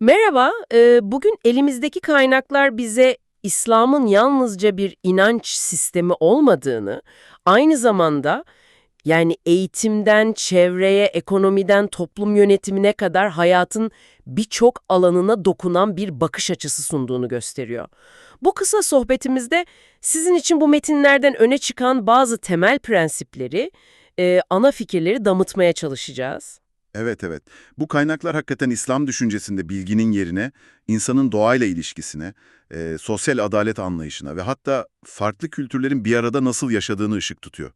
Merhaba, e, bugün elimizdeki kaynaklar bize İslam'ın yalnızca bir inanç sistemi olmadığını, aynı zamanda yani eğitimden, çevreye, ekonomiden, toplum yönetimine kadar hayatın birçok alanına dokunan bir bakış açısı sunduğunu gösteriyor. Bu kısa sohbetimizde sizin için bu metinlerden öne çıkan bazı temel prensipleri, e, ana fikirleri damıtmaya çalışacağız. Evet evet. Bu kaynaklar hakikaten İslam düşüncesinde bilginin yerine, insanın doğayla ilişkisine, e, sosyal adalet anlayışına ve hatta farklı kültürlerin bir arada nasıl yaşadığını ışık tutuyor.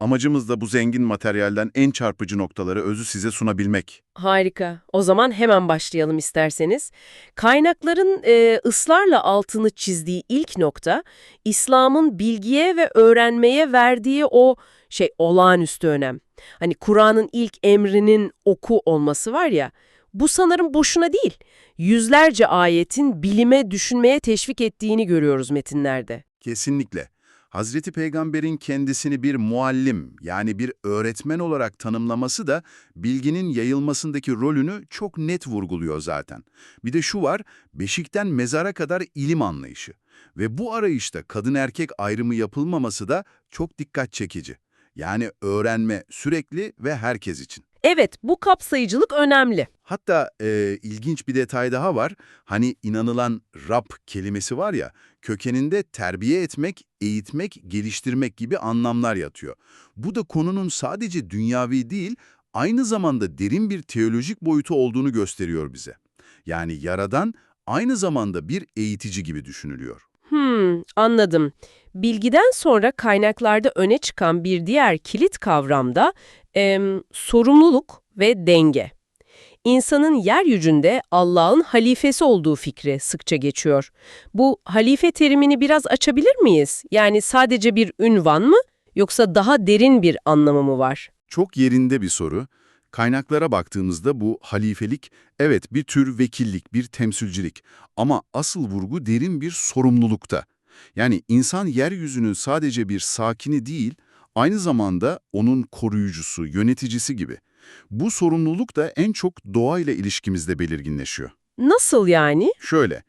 Amacımız da bu zengin materyalden en çarpıcı noktaları özü size sunabilmek. Harika. O zaman hemen başlayalım isterseniz. Kaynakların e, ısrarla altını çizdiği ilk nokta, İslam'ın bilgiye ve öğrenmeye verdiği o şey olağanüstü önem. Hani Kur'an'ın ilk emrinin oku olması var ya, bu sanırım boşuna değil. Yüzlerce ayetin bilime, düşünmeye teşvik ettiğini görüyoruz metinlerde. Kesinlikle. Hazreti Peygamber'in kendisini bir muallim yani bir öğretmen olarak tanımlaması da bilginin yayılmasındaki rolünü çok net vurguluyor zaten. Bir de şu var, beşikten mezara kadar ilim anlayışı. Ve bu arayışta kadın erkek ayrımı yapılmaması da çok dikkat çekici. Yani öğrenme sürekli ve herkes için. Evet, bu kapsayıcılık önemli. Hatta e, ilginç bir detay daha var. Hani inanılan Rab kelimesi var ya, kökeninde terbiye etmek, eğitmek, geliştirmek gibi anlamlar yatıyor. Bu da konunun sadece dünyavi değil, aynı zamanda derin bir teolojik boyutu olduğunu gösteriyor bize. Yani yaradan aynı zamanda bir eğitici gibi düşünülüyor. Hmm, anladım. Bilgiden sonra kaynaklarda öne çıkan bir diğer kilit kavram da em, sorumluluk ve denge. İnsanın yeryüzünde Allah'ın halifesi olduğu fikri sıkça geçiyor. Bu halife terimini biraz açabilir miyiz? Yani sadece bir ünvan mı yoksa daha derin bir anlamı mı var? Çok yerinde bir soru. Kaynaklara baktığımızda bu halifelik, evet bir tür vekillik, bir temsilcilik ama asıl vurgu derin bir sorumlulukta. Yani insan yeryüzünün sadece bir sakini değil, aynı zamanda onun koruyucusu, yöneticisi gibi. Bu sorumluluk da en çok doğayla ilişkimizde belirginleşiyor. Nasıl yani? Şöyle,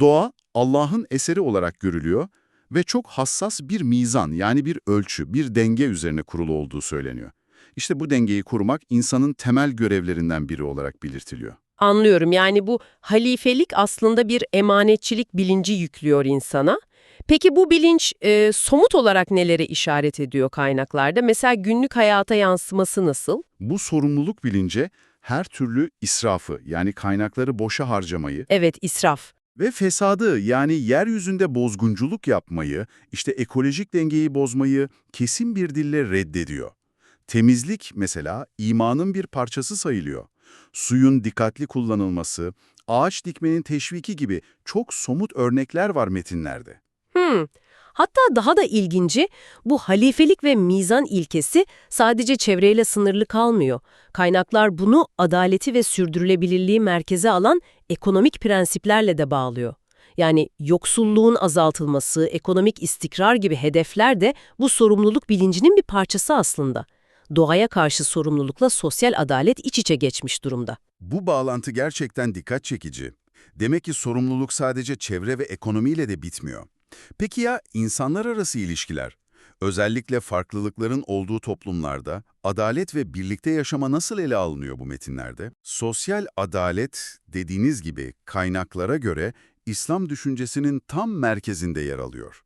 doğa Allah'ın eseri olarak görülüyor ve çok hassas bir mizan yani bir ölçü, bir denge üzerine kurulu olduğu söyleniyor. İşte bu dengeyi kurmak insanın temel görevlerinden biri olarak belirtiliyor. Anlıyorum yani bu halifelik aslında bir emanetçilik bilinci yüklüyor insana. Peki bu bilinç e, somut olarak nelere işaret ediyor kaynaklarda? Mesela günlük hayata yansıması nasıl? Bu sorumluluk bilince her türlü israfı yani kaynakları boşa harcamayı Evet, israf. ve fesadı yani yeryüzünde bozgunculuk yapmayı, işte ekolojik dengeyi bozmayı kesin bir dille reddediyor. Temizlik mesela imanın bir parçası sayılıyor. Suyun dikkatli kullanılması, ağaç dikmenin teşviki gibi çok somut örnekler var metinlerde. Hmm. Hatta daha da ilginci bu halifelik ve mizan ilkesi sadece çevreyle sınırlı kalmıyor. Kaynaklar bunu adaleti ve sürdürülebilirliği merkeze alan ekonomik prensiplerle de bağlıyor. Yani yoksulluğun azaltılması, ekonomik istikrar gibi hedefler de bu sorumluluk bilincinin bir parçası aslında. Doğaya karşı sorumlulukla sosyal adalet iç içe geçmiş durumda. Bu bağlantı gerçekten dikkat çekici. Demek ki sorumluluk sadece çevre ve ekonomiyle de bitmiyor. Peki ya insanlar arası ilişkiler? Özellikle farklılıkların olduğu toplumlarda adalet ve birlikte yaşama nasıl ele alınıyor bu metinlerde? Sosyal adalet dediğiniz gibi kaynaklara göre İslam düşüncesinin tam merkezinde yer alıyor.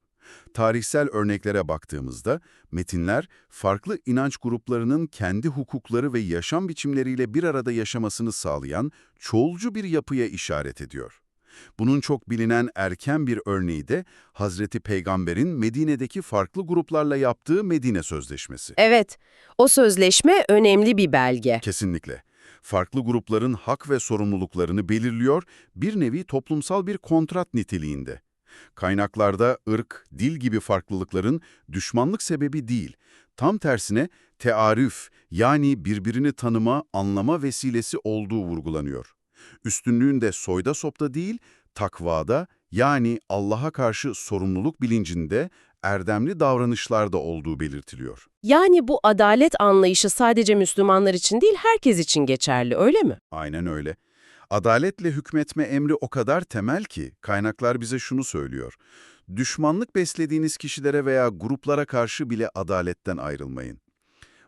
Tarihsel örneklere baktığımızda metinler farklı inanç gruplarının kendi hukukları ve yaşam biçimleriyle bir arada yaşamasını sağlayan çoğulcu bir yapıya işaret ediyor. Bunun çok bilinen erken bir örneği de Hazreti Peygamber'in Medine'deki farklı gruplarla yaptığı Medine Sözleşmesi. Evet, o sözleşme önemli bir belge. Kesinlikle. Farklı grupların hak ve sorumluluklarını belirliyor, bir nevi toplumsal bir kontrat niteliğinde. Kaynaklarda ırk, dil gibi farklılıkların düşmanlık sebebi değil, tam tersine tearüf yani birbirini tanıma, anlama vesilesi olduğu vurgulanıyor. Üstünlüğün de soyda sopta değil, takvada yani Allah'a karşı sorumluluk bilincinde, erdemli davranışlarda olduğu belirtiliyor. Yani bu adalet anlayışı sadece Müslümanlar için değil herkes için geçerli öyle mi? Aynen öyle. Adaletle hükmetme emri o kadar temel ki kaynaklar bize şunu söylüyor. Düşmanlık beslediğiniz kişilere veya gruplara karşı bile adaletten ayrılmayın.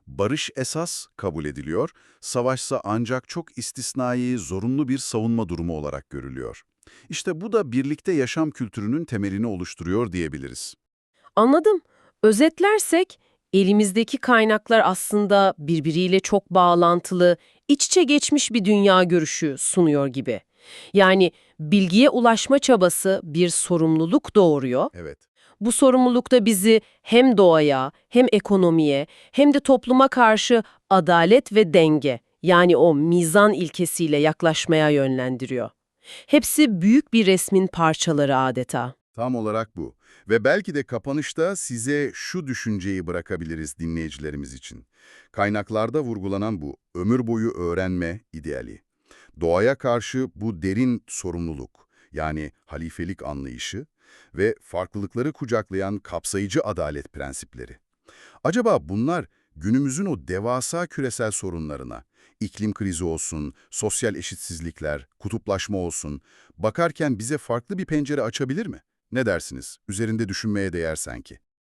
Barış esas kabul ediliyor, savaşsa ancak çok istisnai, zorunlu bir savunma durumu olarak görülüyor. İşte bu da birlikte yaşam kültürünün temelini oluşturuyor diyebiliriz. Anladım. Özetlersek, elimizdeki kaynaklar aslında birbiriyle çok bağlantılı, iç içe geçmiş bir dünya görüşü sunuyor gibi. Yani bilgiye ulaşma çabası bir sorumluluk doğuruyor. Evet. Bu sorumluluk da bizi hem doğaya, hem ekonomiye, hem de topluma karşı adalet ve denge, yani o mizan ilkesiyle yaklaşmaya yönlendiriyor. Hepsi büyük bir resmin parçaları adeta. Tam olarak bu. Ve belki de kapanışta size şu düşünceyi bırakabiliriz dinleyicilerimiz için. Kaynaklarda vurgulanan bu ömür boyu öğrenme ideali. Doğaya karşı bu derin sorumluluk, yani halifelik anlayışı ve farklılıkları kucaklayan kapsayıcı adalet prensipleri. Acaba bunlar günümüzün o devasa küresel sorunlarına, iklim krizi olsun, sosyal eşitsizlikler, kutuplaşma olsun, bakarken bize farklı bir pencere açabilir mi? Ne dersiniz? Üzerinde düşünmeye değer sanki.